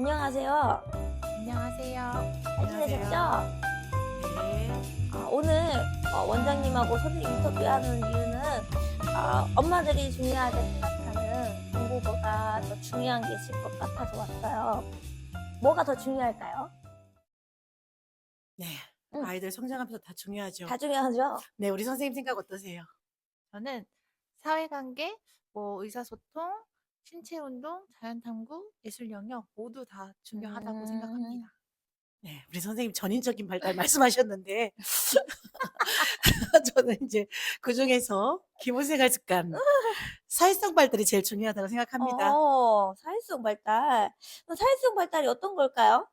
안녕하세요. 안녕하세요. 잘 지내셨죠? 네. 아, 오늘 어, 원장님하고 선생님 인터뷰하는 이유는 아, 엄마들이 중요하게 생각하는 공부보다 더 중요한 게 있을 것 같아서 왔어요. 뭐가 더 중요할까요? 네. 응. 아이들 성장하면서 다 중요하죠. 다 중요하죠? 네, 우리 선생님 생각 어떠세요? 저는 사회관계, 뭐 의사소통, 신체 운동, 자연 탐구, 예술 영역 모두 다 중요하다고 음. 생각합니다. 네, 우리 선생님 전인적인 발달 말씀하셨는데 저는 이제 그 중에서 기본생활 습관, 사회성 발달이 제일 중요하다고 생각합니다. 어, 사회성 발달. 그럼 사회성 발달이 어떤 걸까요?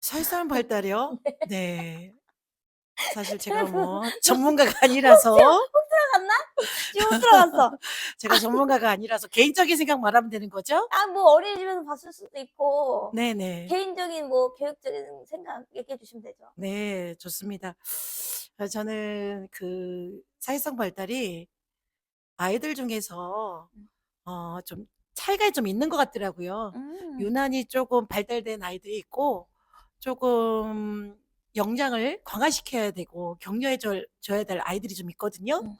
사회성 발달이요? 네. 사실 제가 뭐 전문가가 아니라서 들어갔나? 지금 들어갔어. 제가 전문가가 아니라서 개인적인 생각 말하면 되는 거죠? 아, 뭐 어린이집에서 봤을 수도 있고 네네. 개인적인 뭐 교육적인 생각 얘기해 주시면 되죠. 네, 좋습니다. 아, 저는 그 사회성 발달이 아이들 중에서 음. 어, 좀 차이가 좀 있는 것 같더라고요. 음. 유난히 조금 발달된 아이들이 있고 조금 역량을 강화시켜야 되고 격려해 줘- 줘야 될 아이들이 좀 있거든요. 음.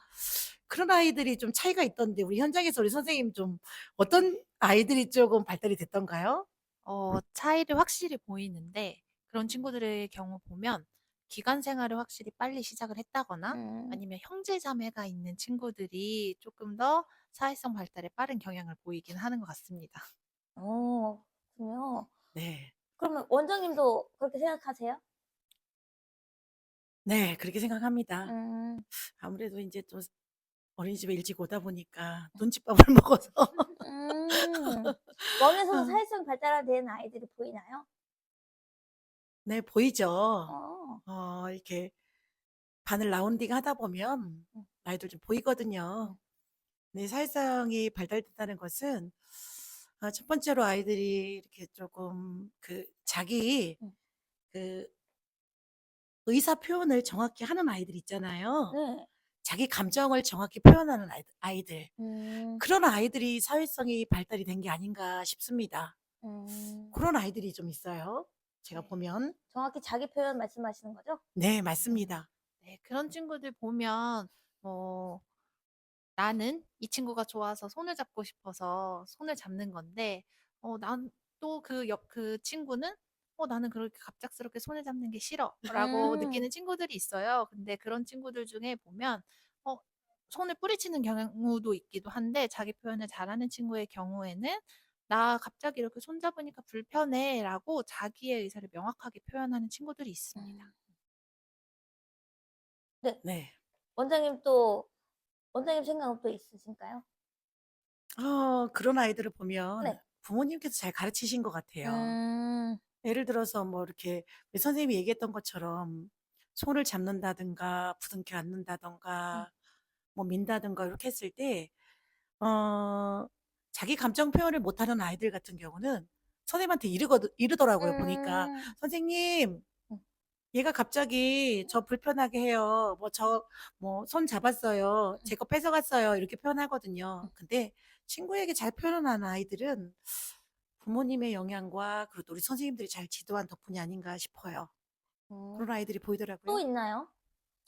그런 아이들이 좀 차이가 있던데 우리 현장에서 우리 선생님 좀 어떤 아이들이 조금 발달이 됐던가요? 어, 차이를 확실히 보이는데 그런 친구들의 경우 보면 기관 생활을 확실히 빨리 시작을 했다거나 음. 아니면 형제 자매가 있는 친구들이 조금 더 사회성 발달에 빠른 경향을 보이긴 하는 것 같습니다. 어, 그렇군요. 네. 그러면 원장님도 그렇게 생각하세요? 네, 그렇게 생각합니다. 음. 아무래도 이제 또 어린이집에 일찍 오다 보니까 눈칫밥을 먹어서 음. 원에서도 어. 사회성 발달된 아이들이 보이나요? 네, 보이죠. 어. 어, 이렇게 바늘 라운딩 하다 보면 음. 아이들 좀 보이거든요. 네, 사회성이 발달됐다는 것은 아, 첫 번째로 아이들이 이렇게 조금 그 자기 음. 그 의사 표현을 정확히 하는 아이들 있잖아요. 네. 자기 감정을 정확히 표현하는 아이- 아이들. 음. 그런 아이들이 사회성이 발달이 된 게 아닌가 싶습니다. 음. 그런 아이들이 좀 있어요. 제가 네. 보면. 정확히 자기 표현 말씀하시는 거죠? 네, 맞습니다. 네, 그런 친구들 보면 뭐 나는 이 친구가 좋아서 손을 잡고 싶어서 손을 잡는 건데 어, 난 또 그 옆 그 친구는 어, 나는 그렇게 갑작스럽게 손을 잡는 게 싫어 라고 음. 느끼는 친구들이 있어요. 근데 그런 친구들 중에 보면 어, 손을 뿌리치는 경우도 있기도 한데 자기 표현을 잘하는 친구의 경우에는 나 갑자기 이렇게 손 잡으니까 불편해 라고 자기의 의사를 명확하게 표현하는 친구들이 있습니다. 음. 네. 네. 원장님 또 원장님 생각은 또 있으신가요? 어, 그런 아이들을 보면 네. 부모님께서 잘 가르치신 것 같아요. 음. 예를 들어서 뭐 이렇게 선생님이 얘기했던 것처럼 손을 잡는다든가 부둥켜 음. 안는다든가 뭐 민다든가 이렇게 했을 때 어, 자기 감정 표현을 못하는 아이들 같은 경우는 선생님한테 이르거든, 이르더라고요, 보니까. 음. 선생님, 음. 얘가 갑자기 저 불편하게 해요. 뭐 저, 뭐 손 잡았어요. 제 거 뺏어갔어요. 이렇게 표현하거든요. 근데 친구에게 잘 표현하는 아이들은 부모님의 영향과 그리고 또 우리 선생님들이 잘 지도한 덕분이 아닌가 싶어요. 음. 그런 아이들이 또 보이더라고요. 있나요?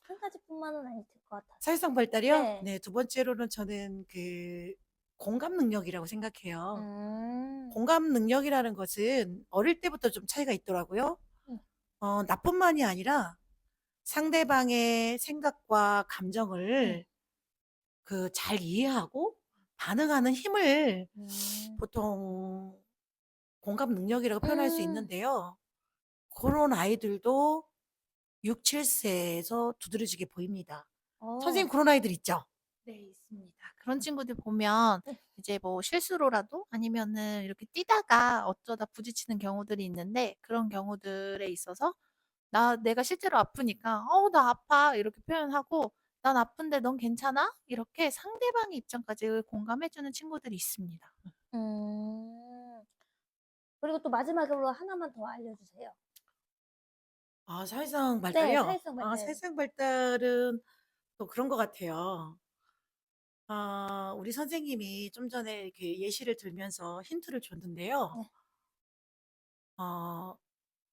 한 가지뿐만은 아닐 것 같아요. 사회성 발달이요? 네. 네, 두 번째로는 저는 그 공감 능력이라고 생각해요. 음. 공감 능력이라는 것은 어릴 때부터 좀 차이가 있더라고요. 음. 어, 나뿐만이 아니라 상대방의 생각과 음. 감정을 그 잘 이해하고 반응하는 힘을 음. 보통 공감 능력이라고 표현할 수 음. 있는데요. 그런 아이들도 6, 7세에서 두드러지게 보입니다. 어. 선생님 그런 아이들 있죠? 네, 있습니다. 그런 친구들 보면 네. 이제 뭐 실수로라도 아니면은 이렇게 뛰다가 어쩌다 부딪히는 경우들이 있는데 그런 경우들에 있어서 나 내가 실제로 아프니까 "어, 나 아파." 이렇게 표현하고 "난 아픈데 넌 괜찮아?" 이렇게 상대방의 입장까지 공감해 주는 친구들이 있습니다. 음. 그리고 또 마지막으로 하나만 더 알려주세요. 아, 사회성 네, 발달이요? 사회성 아, 발달. 사회성 발달은 또 그런 것 같아요. 어, 우리 선생님이 좀 전에 이렇게 예시를 들면서 힌트를 줬는데요. 네. 어,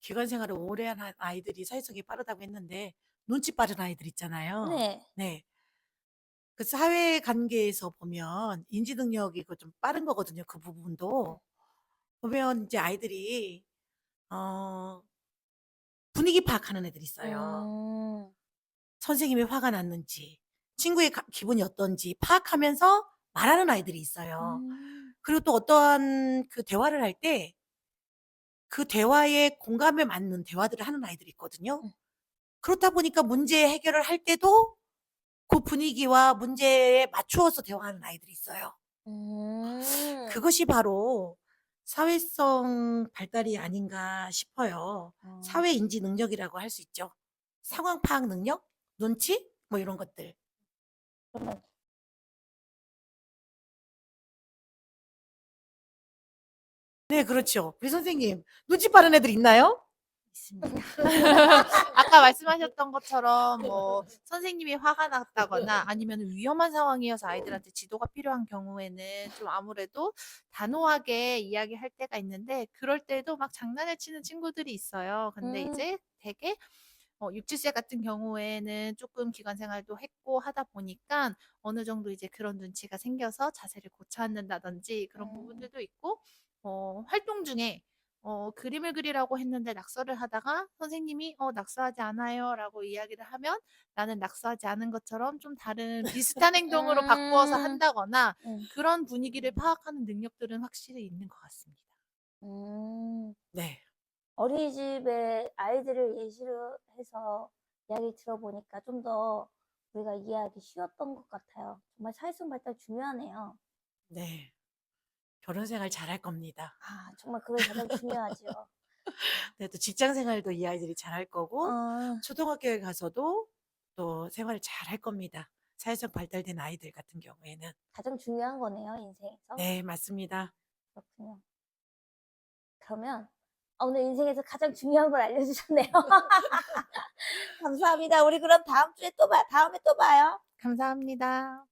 기관 생활을 오래 한 아이들이 사회성이 빠르다고 했는데, 눈치 빠른 아이들 있잖아요. 네. 네. 그 사회 관계에서 보면 인지 능력이 그좀 빠른 거거든요. 그 부분도. 보면 이제 아이들이, 어, 분위기 파악하는 애들이 있어요. 음. 선생님이 화가 났는지, 친구의 가- 기분이 어떤지 파악하면서 말하는 아이들이 있어요. 음. 그리고 또 어떠한 그 대화를 할 때 그 대화에 공감에 맞는 대화들을 하는 아이들이 있거든요. 음. 그렇다 보니까 문제 해결을 할 때도 그 분위기와 문제에 맞추어서 대화하는 아이들이 있어요. 음. 그것이 바로 사회성 발달이 아닌가 싶어요. 어. 사회 인지 능력이라고 할 수 있죠. 상황 파악 능력, 눈치, 뭐 이런 것들. 그러면 네, 그렇죠. 우리 선생님, 눈치 빠른 애들 있나요? 있습니다. 아까 말씀하셨던 것처럼 뭐 선생님이 화가 났다거나 아니면 위험한 상황이어서 아이들한테 지도가 필요한 경우에는 좀 아무래도 단호하게 이야기할 때가 있는데 그럴 때도 막 장난을 치는 친구들이 있어요. 근데 음. 이제 되게 어, 6, 7세 같은 경우에는 조금 기관 생활도 했고 하다 보니까 어느 정도 이제 그런 눈치가 생겨서 자세를 고쳐 앉는다든지 그런 음. 부분들도 있고 어, 활동 중에 어, 그림을 그리라고 했는데 낙서를 하다가 선생님이 어, 낙서하지 않아요 라고 이야기를 하면 나는 낙서하지 않은 것처럼 좀 다른 비슷한 행동으로 바꾸어서 음. 한다거나 음. 그런 분위기를 파악하는 능력들은 확실히 있는 것 같습니다. 음. 네. 어린이집에 아이들을 예시로 해서 이야기 들어보니까 좀 더 우리가 이해하기 쉬웠던 것 같아요. 정말 사회성 발달 중요하네요. 네. 결혼 생활 잘할 겁니다. 아, 정말 그게 가장 중요하죠. 네, 또 직장 생활도 이 아이들이 잘할 거고, 어, 초등학교에 가서도 또 생활을 잘할 겁니다. 사회성 발달된 아이들 같은 경우에는. 가장 중요한 거네요, 인생에서. 네, 맞습니다. 그렇군요. 그러면 아, 오늘 인생에서 가장 중요한 걸 알려주셨네요. 감사합니다. 우리 그럼 다음 주에 또 봐, 다음에 또 봐요. 감사합니다.